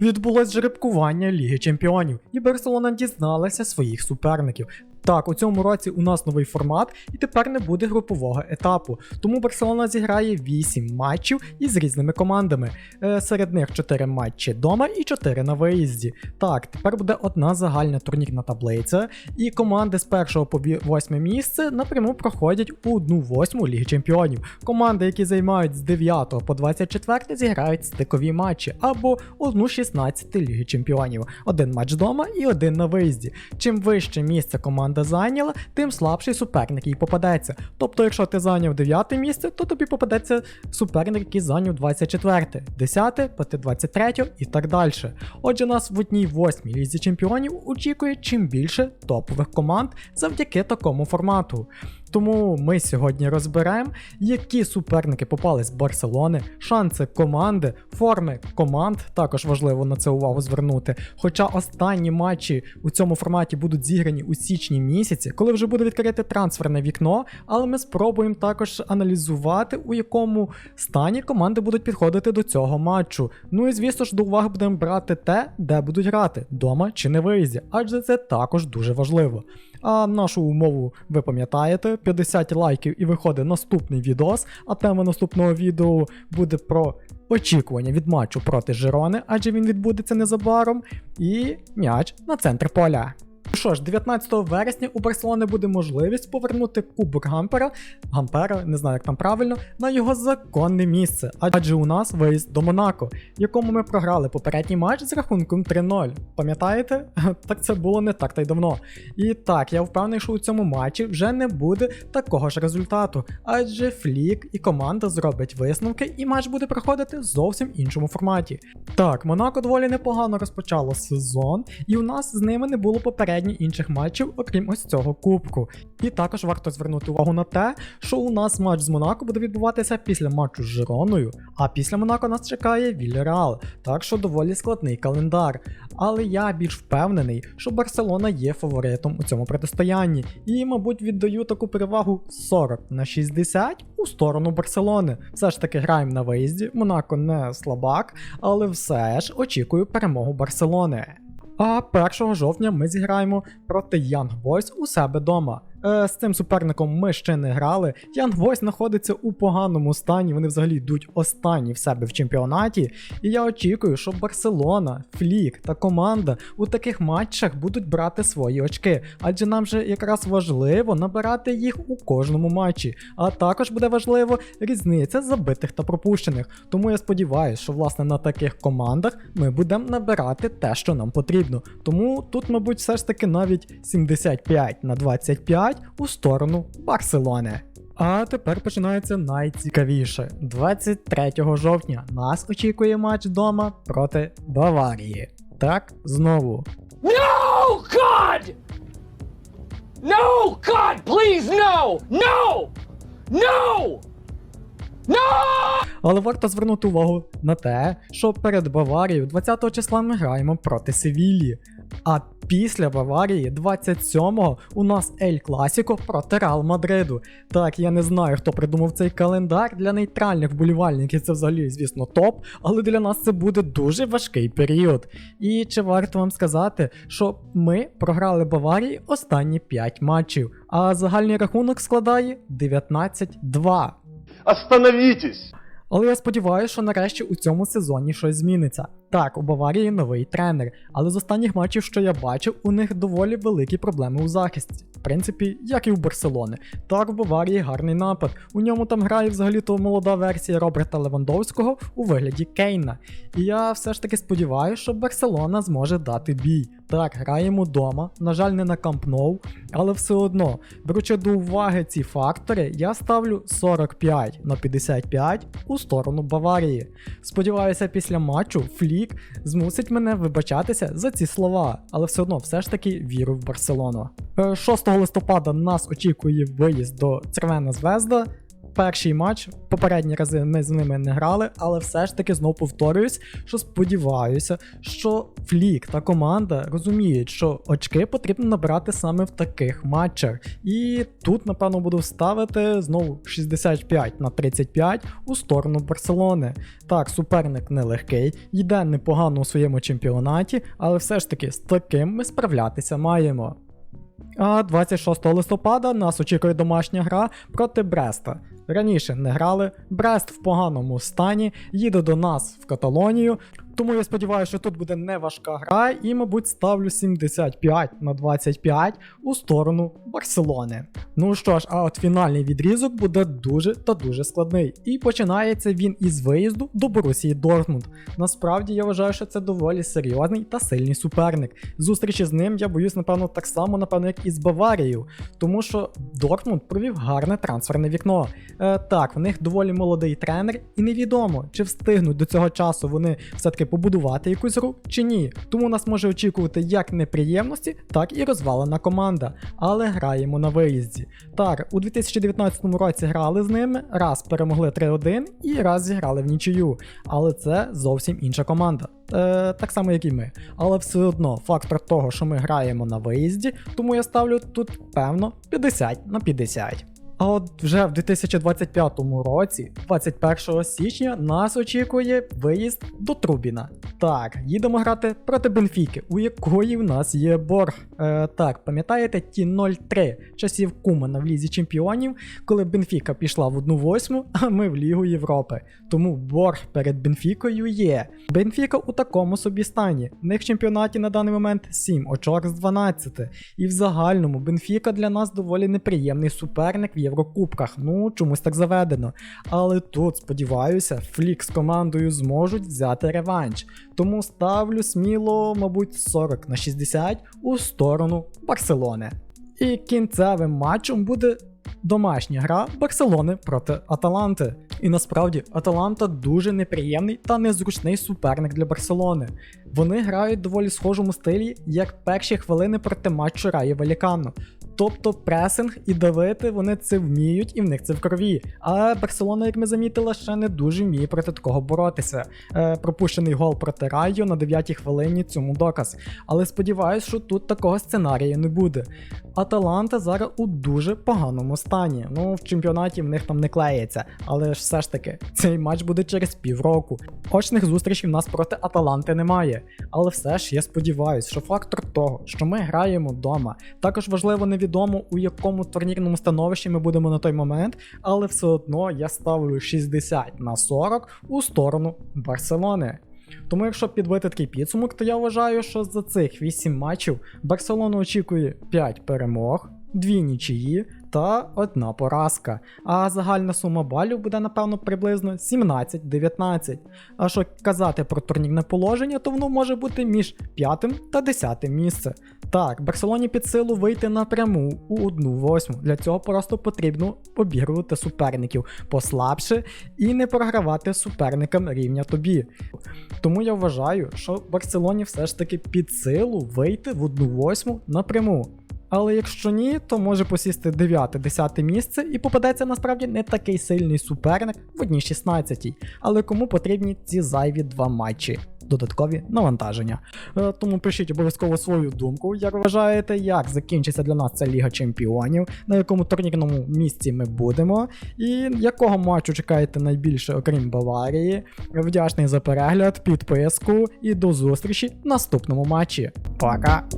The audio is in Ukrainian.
Відбулось жеребкування Ліги Чемпіонів, і Барселона дізналася своїх суперників. Так, у цьому році у нас новий формат, і тепер не буде групового етапу. Тому Барселона зіграє 8 матчів із різними командами. Е, серед них 4 матчі вдома і 4 на виїзді. Так, тепер буде одна загальна турнірна таблиця, і команди з 1 по 8 місце напряму проходять у 1-8 Ліги Чемпіонів. Команди, які займають з 9 по 24, зіграють стикові матчі або 1-16 Ліги Чемпіонів. Один матч вдома і один на виїзді. Чим вище місце команда зайняла, тим слабший суперник їй попадеться. Тобто, якщо ти зайняв 9 місце, то тобі попадеться суперник, який зайняв 24, 10, проти 23 і так далі. Отже, нас в одній восьмій лізі чемпіонів очікує чим більше топових команд завдяки такому формату. Тому ми сьогодні розберемо, які суперники попали з Барселони, шанси команди, форми команд, також важливо на це увагу звернути. Хоча останні матчі у цьому форматі будуть зіграні у січні місяці, коли вже буде відкрите трансферне вікно, але ми спробуємо також аналізувати, у якому стані команди будуть підходити до цього матчу. Ну і звісно ж до уваги будемо брати те, де будуть грати, дома чи на виїзді, адже це також дуже важливо. А нашу умову ви пам'ятаєте, 50 лайків і виходить наступний відос, а тема наступного відео буде про очікування від матчу проти Жирони, адже він відбудеться незабаром, і м'яч на центр поля. Що ж, 19 вересня у Барселони буде можливість повернути кубок Гампера, Гампера, не знаю як там правильно, на його законне місце. Адже у нас виїзд до Монако, якому ми програли попередній матч з рахунком 3-0. Пам'ятаєте? Так це було не так та й давно. І так, я впевнений, що у цьому матчі вже не буде такого ж результату, адже Флік і команда зроблять висновки, і матч буде проходити в зовсім іншому форматі. Так, Монако доволі непогано розпочало сезон, і у нас з ними не було попередніх інших матчів, окрім ось цього кубку. І також варто звернути увагу на те, що у нас матч з Монако буде відбуватися після матчу з Жироною, а після Монако нас чекає Вільяреал, так що доволі складний календар. Але я більш впевнений, що Барселона є фаворитом у цьому протистоянні, і, мабуть, віддаю таку перевагу 40 на 60 у сторону Барселони. Все ж таки граємо на виїзді, Монако не слабак, але все ж очікую перемогу Барселони. А 1 жовтня ми зіграємо проти Young Boys у себе вдома. Е, з цим суперником ми ще не грали. Young Boys знаходиться у поганому стані, вони взагалі йдуть останні в себе в чемпіонаті. І я очікую, що Барселона, Флік та команда у таких матчах будуть брати свої очки, адже нам же якраз важливо набирати їх у кожному матчі. А також буде важливо різниця забитих та пропущених. Тому я сподіваюся, що власне на таких командах ми будемо набирати те, що нам потрібно. Тому тут, мабуть, все ж таки навіть 75 на 25 у сторону Барселони. А тепер починається найцікавіше. 23 жовтня нас очікує матч вдома проти Баварії. Так, знову. No, God! No, God, please, no! No! No! No! Але варто звернути увагу на те, що перед Баварією 20 числа ми граємо проти Севілії. А після Баварії 27-го у нас Ель Класіко проти Реал Мадриду. Так, я не знаю, хто придумав цей календар для нейтральних вболівальників. Це взагалі, звісно, топ, але для нас це буде дуже важкий період. І чи варто вам сказати, що ми програли Баварії останні 5 матчів, а загальний рахунок складає 19-2. Остановитесь! Але я сподіваюся, що нарешті у цьому сезоні щось зміниться. Так, у Баварії новий тренер, але з останніх матчів, що я бачив, у них доволі великі проблеми у захисті. В принципі, як і у Барселони. Так, в Баварії гарний напад. У ньому там грає взагалі-то молода версія Роберта Левандовського у вигляді Кейна. І я все ж таки сподіваюся, що Барселона зможе дати бій. Так, граємо вдома, на жаль, не на Камп Ноу, але все одно, беручи до уваги ці фактори, я ставлю 45 на 55 у сторону Баварії. Сподіваюся, після матчу Флік змусить мене вибачатися за ці слова, але все одно все ж таки вірю в Барселону. Е, 6 листопада нас очікує виїзд до Червена Звезда. Перший матч. Попередні рази ми з ними не грали, але все ж таки знов повторююсь, що сподіваюся, що Флік та команда розуміють, що очки потрібно набирати саме в таких матчах. І тут, напевно, буду ставити знову 65 на 35 у сторону Барселони. Так, суперник нелегкий, йде непогано у своєму чемпіонаті, але все ж таки з таким ми справлятися маємо. А 26 листопада нас очікує домашня гра проти Бреста. Раніше не грали, Брест в поганому стані, їде до нас в Каталонію. Тому я сподіваюся, що тут буде не важка гра, і, мабуть, ставлю 75 на 25 у сторону Барселони. Ну що ж, а от фінальний відрізок буде дуже та дуже складний. І починається він із виїзду до Борусії Дортмунд. Насправді я вважаю, що це доволі серйозний та сильний суперник. Зустрічі з ним я боюсь, напевно, так само, напевно, як і з Баварією, тому що Дортмунд провів гарне трансферне вікно. Е, так, в них доволі молодий тренер, і невідомо, чи встигнуть до цього часу вони все-таки побудувати якусь гру чи ні. Тому нас може очікувати як неприємності, так і розвалена команда. Але граємо на виїзді. Так, у 2019 році грали з ними, раз перемогли 3-1 і раз зіграли в нічию. Але це зовсім інша команда. Е, так само, як і ми. Але все одно фактор того, що ми граємо на виїзді, тому я ставлю тут певно 50 на 50. А от вже в 2025 році, 21 січня, нас очікує виїзд до Трубіна. Так, їдемо грати проти Бенфіки, у якої в нас є борг. Е, так, пам'ятаєте ті 0-3 часів Кумана в Лізі Чемпіонів, коли Бенфіка пішла в 1-8, а ми в Лігу Європи. Тому борг перед Бенфікою є. Бенфіка у такому собі стані. В них в чемпіонаті на даний момент 7 очок з 12. І в загальному Бенфіка для нас доволі неприємний суперник в Єврокубках. Ну, чомусь так заведено. Але тут, сподіваюся, Флік з командою зможуть взяти реванш. Тому ставлю сміло, мабуть, 40 на 60 у сторону Барселони. І кінцевим матчем буде домашня гра Барселони проти Аталанти. І насправді Аталанта дуже неприємний та незручний суперник для Барселони. Вони грають доволі схожому стилі, як перші хвилини проти матчу Раї Валікано. Тобто пресинг і давити вони це вміють і в них це в крові. А Барселона, як ми замітили, ще не дуже вміє проти такого боротися. Е, пропущений гол проти Райо на 9-й хвилині цьому доказ. Але сподіваюсь, що тут такого сценарію не буде. Аталанта зараз у дуже поганому стані. Ну, в чемпіонаті в них там не клеїться, але ж все ж таки, цей матч буде через півроку. Очних зустрічей в нас проти Аталанти немає. Але все ж я сподіваюся, що фактор того, що ми граємо вдома, також важливо невідомо, у якому турнірному становищі ми будемо на той момент, але все одно я ставлю 60 на 40 у сторону Барселони. Тому, якщо підбити такий підсумок, то я вважаю, що за цих 8 матчів Барселона очікує 5 перемог, 2 нічиї та одна поразка. А загальна сума балів буде, напевно, приблизно 17-19. А що казати про турнірне положення, то воно може бути між 5 та 10 місце. Так, Барселоні під силу вийти напряму у 1-8. Для цього просто потрібно обігрувати суперників послабше і не програвати суперникам рівня тобі. Тому я вважаю, що Барселоні все ж таки під силу вийти в 1-8 напряму. Але якщо ні, то може посісти 9-10 місце і попадеться насправді не такий сильний суперник в одній 16 Але кому потрібні ці зайві два матчі? Додаткові навантаження. Е, Тому пишіть обов'язково свою думку, як вважаєте, як закінчиться для нас ця Ліга Чемпіонів, на якому турнірному місці ми будемо, і якого матчу чекаєте найбільше, окрім Баварії. Вдячний за перегляд, підписку і до зустрічі в наступному матчі. Пока!